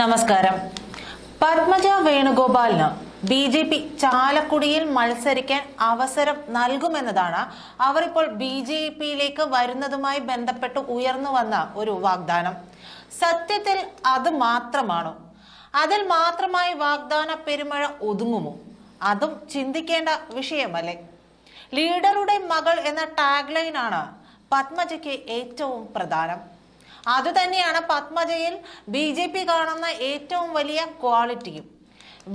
നമസ്കാരം. പത്മജ വേണുഗോപാലിന് B J P ചാലക്കുടിയിൽ മത്സരിക്കാൻ അവസരം നൽകുമെന്നതാണ് അവർ ഇപ്പോൾ ബി ജെ പിയിലേക്ക് വരുന്നതുമായി ബന്ധപ്പെട്ട് ഉയർന്നു വന്ന ഒരു വാഗ്ദാനം. സത്യത്തിൽ അത് മാത്രമാണോ? അതിൽ മാത്രമായി വാഗ്ദാന പെരുമഴ ഒതുങ്ങുമോ? അതും ചിന്തിക്കേണ്ട വിഷയമല്ലേ? ലീഡറുടെ മകൾ എന്ന ടാഗ് ലൈനാണ് പത്മജയ്ക്ക് ഏറ്റവും പ്രധാനം. അതുതന്നെയാണ് പത്മജയിൽ ബി ജെ പി കാണുന്ന ഏറ്റവും വലിയ ക്വാളിറ്റിയും.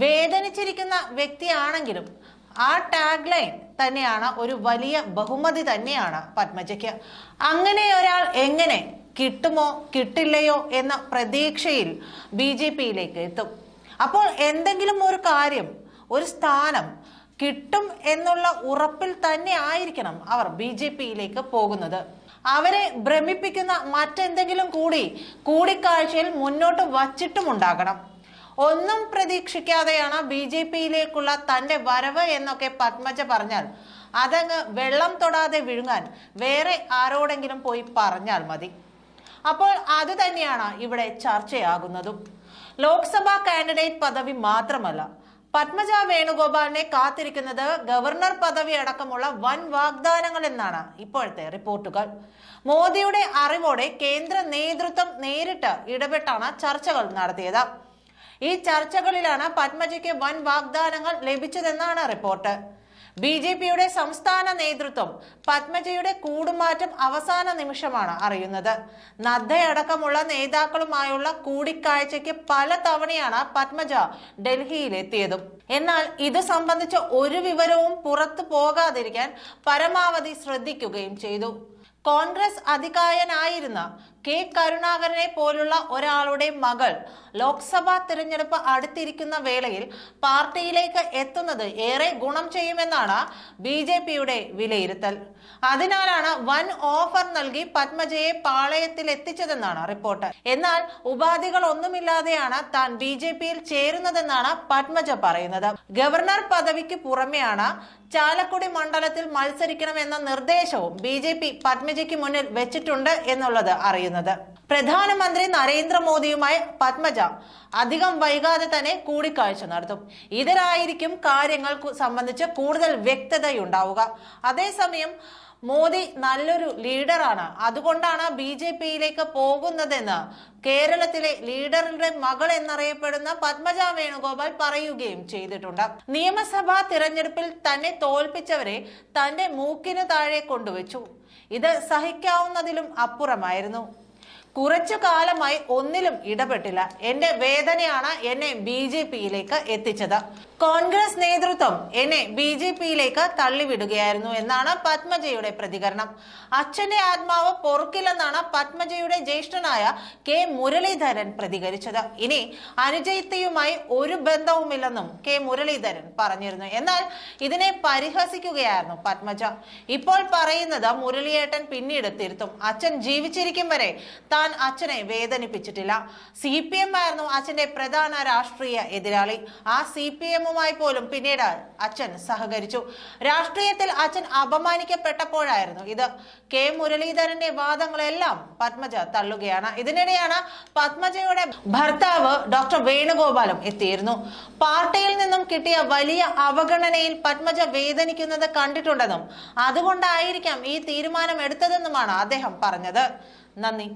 വേദനിച്ചിരിക്കുന്ന വ്യക്തിയാണെങ്കിലും ആ ടാഗ് ലൈൻ തന്നെയാണ് ഒരു വലിയ ബഹുമതി തന്നെയാണ് പത്മജയ്ക്ക്. അങ്ങനെ ഒരാൾ എങ്ങനെ കിട്ടുമോ കിട്ടില്ലയോ എന്ന പ്രതീക്ഷയിൽ ബി ജെ പിയിലേക്ക് എത്തും. അപ്പോൾ എന്തെങ്കിലും ഒരു കാര്യം ഒരു സ്ഥാനം കിട്ടും എന്നുള്ള ഉറപ്പിൽ തന്നെ ആയിരിക്കണം അവർ ബി ജെ പിയിലേക്ക് പോകുന്നത്. അവരെ ഭ്രമിപ്പിക്കുന്ന മറ്റെന്തെങ്കിലും കൂടി കൂടിക്കാഴ്ചയിൽ മുന്നോട്ട് വച്ചിട്ടുമുണ്ടാകണം. ഒന്നും പ്രതീക്ഷിക്കാതെയാണ് ബി ജെ പിയിലേക്കുള്ള തന്റെ വരവ് എന്നൊക്കെ പത്മജ പറഞ്ഞാൽ അതങ്ങ് വെള്ളം തൊടാതെ വിഴുങ്ങാൻ വേറെ ആരോടെങ്കിലും പോയി പറഞ്ഞാൽ മതി. അപ്പോൾ അത് തന്നെയാണ് ഇവിടെ ചർച്ചയാകുന്നതും. ലോക്സഭാ കാൻഡിഡേറ്റ് പദവി മാത്രമല്ല പത്മജ വേണുഗോപാലിനെ കാത്തിരിക്കുന്നത് ഗവർണർ പദവി അടക്കമുള്ള വൻ വാഗ്ദാനങ്ങൾ എന്നാണ് ഇപ്പോഴത്തെ റിപ്പോർട്ടുകൾ. മോദിയുടെ അറിവോടെ കേന്ദ്ര നേതൃത്വം നേരിട്ട് ഇടപെട്ടാണ് ചർച്ചകൾ നടത്തിയത്. ഈ ചർച്ചകളിലാണ് പത്മജയ്ക്ക് വൻ വാഗ്ദാനങ്ങൾ ലഭിച്ചതെന്നാണ് റിപ്പോർട്ട്. ബി ജെ പിയുടെ സംസ്ഥാന നേതൃത്വം പത്മജയുടെ കൂടുമാറ്റം അവസാന നിമിഷമാണ് അറിയുന്നത്. നദ്ദയടക്കമുള്ള നേതാക്കളുമായുള്ള കൂടിക്കാഴ്ചയ്ക്ക് പല തവണയാണ് പത്മജ ഡൽഹിയിലെത്തിയതും. എന്നാൽ ഇത് സംബന്ധിച്ച ഒരു വിവരവും പുറത്തു പോകാതിരിക്കാൻ പരമാവധി ശ്രദ്ധിക്കുകയും ചെയ്തു. കോൺഗ്രസ് അധികായനായിരുന്ന കെ കരുണാകരനെ പോലുള്ള ഒരാളുടെ മകൾ ലോക്സഭാ തിരഞ്ഞെടുപ്പ് അടുത്തിരിക്കുന്ന വേളയിൽ പാർട്ടിയിലേക്ക് എത്തുന്നത് ഏറെ ഗുണം ചെയ്യുമെന്നാണ് ബി ജെ പിയുടെ വിലയിരുത്തൽ. അതിനാലാണ് വൻ ഓഫർ നൽകി പത്മജയെ പാളയത്തിൽ എത്തിച്ചതെന്നാണ് റിപ്പോർട്ട്. എന്നാൽ ഉപാധികൾ ഒന്നുമില്ലാതെയാണ് താൻ ബി ജെ പിയിൽ ചേരുന്നതെന്നാണ് പത്മജ പറയുന്നത്. ഗവർണർ പദവിക്ക് പുറമെയാണ് ചാലക്കുടി മണ്ഡലത്തിൽ മത്സരിക്കണമെന്ന നിർദ്ദേശവും ബി ജെ പി പത്മജയ്ക്ക് മുന്നിൽ വെച്ചിട്ടുണ്ട് എന്നുള്ളത് അറിയുന്നത് പ്രധാനമന്ത്രി നരേന്ദ്രമോദിയുമായി പത്മജ അധികം വൈകാതെ തന്നെ കൂടിക്കാഴ്ച നടത്തും. ഇതിലായിരിക്കും കാര്യങ്ങൾ സംബന്ധിച്ച് കൂടുതൽ വ്യക്തതയുണ്ടാവുക. അതേസമയം മോദി നല്ലൊരു ലീഡറാണ്. അതുകൊണ്ടാണ് ബി ജെ പിയിലേക്ക് പോകുന്നതെന്ന് കേരളത്തിലെ ലീഡറുടെ മകൾ എന്നറിയപ്പെടുന്ന പത്മജ വേണുഗോപാൽ പറയുകയും ചെയ്തിട്ടുണ്ട്. നിയമസഭാ തിരഞ്ഞെടുപ്പിൽ തന്നെ തോൽപ്പിച്ചവരെ തന്റെ മൂക്കിന് താഴെ കൊണ്ടുവച്ചു. ഇത് സഹിക്കാവുന്നതിലും അപ്പുറമായിരുന്നു. കുറച്ചു കാലമായി ഒന്നിലും ഇടപെട്ടില്ല. എന്റെ വേദനയാണ് എന്നെ ബി എത്തിച്ചത്. കോൺഗ്രസ് നേതൃത്വം എന്നെ ബി ജെ പിയിലേക്ക് തള്ളിവിടുകയായിരുന്നു എന്നാണ് പത്മജയുടെ പ്രതികരണം. അച്ഛന്റെ ആത്മാവ് പൊറുക്കില്ലെന്നാണ് പത്മജയുടെ ജ്യേഷ്ഠനായ കെ മുരളീധരൻ പ്രതികരിച്ചത്. ഇനി അനുജയത്തെയുമായി ഒരു ബന്ധവുമില്ലെന്നും കെ മുരളീധരൻ പറഞ്ഞിരുന്നു. എന്നാൽ ഇതിനെ പരിഹസിക്കുകയായിരുന്നു പത്മജ. ഇപ്പോൾ പറയുന്നത് മുരളിയേട്ടൻ പിന്നീട് തിരുത്തും. അച്ഛൻ ജീവിച്ചിരിക്കും വരെ താൻ അച്ഛനെ വേദനിപ്പിച്ചിട്ടില്ല. സി പി എം ആയിരുന്നു അച്ഛന്റെ പ്രധാന രാഷ്ട്രീയ എതിരാളി. ആ സി പി എമ്മുമായി പോലും പിന്നീട് അച്ഛൻ സഹകരിച്ചു. രാഷ്ട്രീയത്തിൽ അച്ഛൻ അപമാനിക്കപ്പെട്ടപ്പോഴായിരുന്നു ഇത്. കെ. മുരളീധരന്റെ വാദങ്ങളെല്ലാം പത്മജ തള്ളുകയാണ്. ഇതിനിടെയാണ് പത്മജയുടെ ഭർത്താവ് ഡോക്ടർ വേണുഗോപാലും എത്തിയിരുന്നു. പാർട്ടിയിൽ നിന്നും കിട്ടിയ വലിയ അവഗണനയിൽ പത്മജ വേദനിക്കുന്നത് കണ്ടിട്ടുണ്ടെന്നും അതുകൊണ്ടായിരിക്കാം ഈ തീരുമാനം എടുത്തതെന്നുമാണ് അദ്ദേഹം പറഞ്ഞത്. നന്ദി.